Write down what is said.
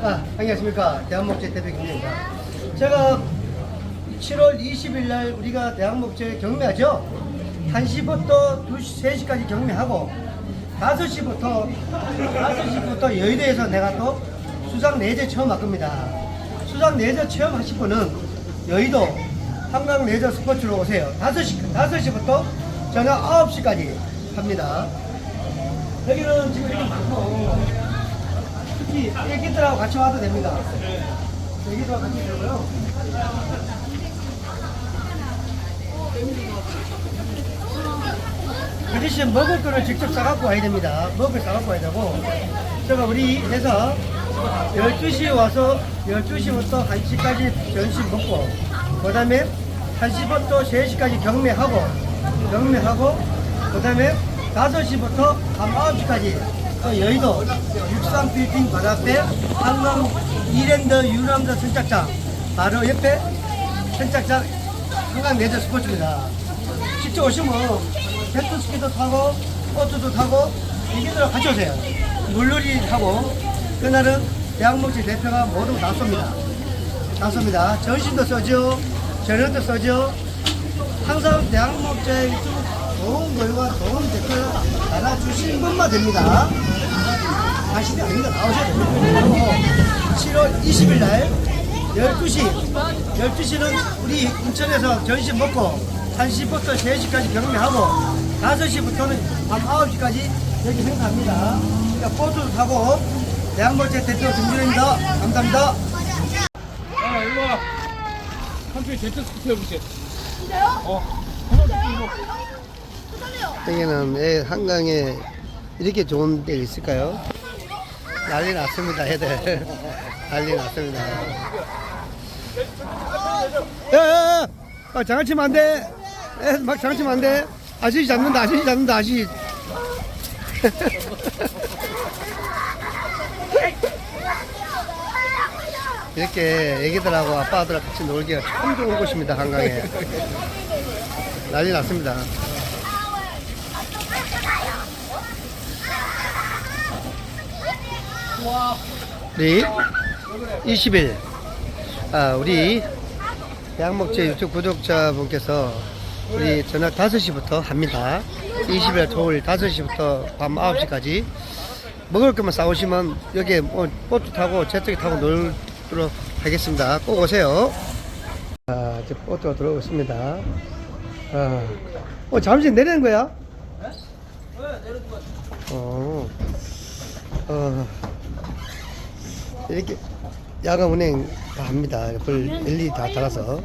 아, 안녕하십니까. 대한목재 대표 김입니다. 제가 7월 20일 날 우리가 대한목재 경매하죠. 1시부터 2시, 3시까지 경매하고 5시부터 5시부터 여의도에서 내가 또 수상 내제 체험 할 겁니다. 수상 내제 체험하실 분은 여의도 한강 레저 스포츠로 오세요. 5시, 5시부터 저녁 9시까지 합니다. 여기는 지금 이렇게 많고 특히 애기들하고 같이 와도 됩니다. 애기들하고 같이 되고요. 아저씨 먹을 거를 직접 싸갖고 와야 됩니다. 먹을 싸갖고 와야 되고 제가 우리 회사 12시에 와서 12시부터 1시까지 점심 먹고 그 다음에 1시부터 3시까지 경매하고 경매하고 그 다음에 5시부터 밤 9시까지 또 여의도 63빌딩 바로 앞에 한강 이랜드 유람선 선착장 바로 옆에 선착장 한강 레저 스포츠입니다. 직접 오시면 제트스키도 타고 보트도 타고 애기들하고 같이 오세요. 물놀이 하고 그날은 대학목지 대표가 모두 다 쏩니다. 다 쏩니다. 전신도 써죠. 저녁도 써죠. 항상 유튜브 좋은 글과 좋은 댓글 달아주신 분만 됩니다. 다시 아닙니다. 나오셔야 됩니다. 7월 20일 날 12시 12시는 우리 인천에서 전신 먹고 1시부터 3시까지 경매하고 5시부터는 밤 9시까지 여기 행사합니다. 그러니까 보트도 타고 대한몰체 대표 김준입니다. 감사합니다. 아, 일로 와. 한쪽에 제트스키 해보세요. 진짜요? 어. 여기는 애 한강에 이렇게 좋은 데 있을까요? 난리 났습니다, 애들. 난리 났습니다. 야, 야, 야! 아, 장난치면 안 돼! 애, 막 장난치면 안 돼! 아저씨 잡는다, 아저씨 잡는다, 아저씨. 이렇게 애기들하고 아빠들하고 같이 놀기가 참 좋은 곳입니다, 한강에. 난리 났습니다. 우리 20일 아, 우리 양목재 유튜브 구독자분께서 우리 저녁 5시부터 합니다. 20일 토요일 5시부터 밤 9시까지 먹을 것만 싸우시면 여기에 뭐 보트 타고 제트기 타고 놀도록 하겠습니다. 꼭 오세요. 아, 이제 보트가 들어오고 있습니다. 아, 어, 잠시 내리는 거야? 어, 어. 이렇게 야간 운행 다 합니다. 불 LED 다 달아서.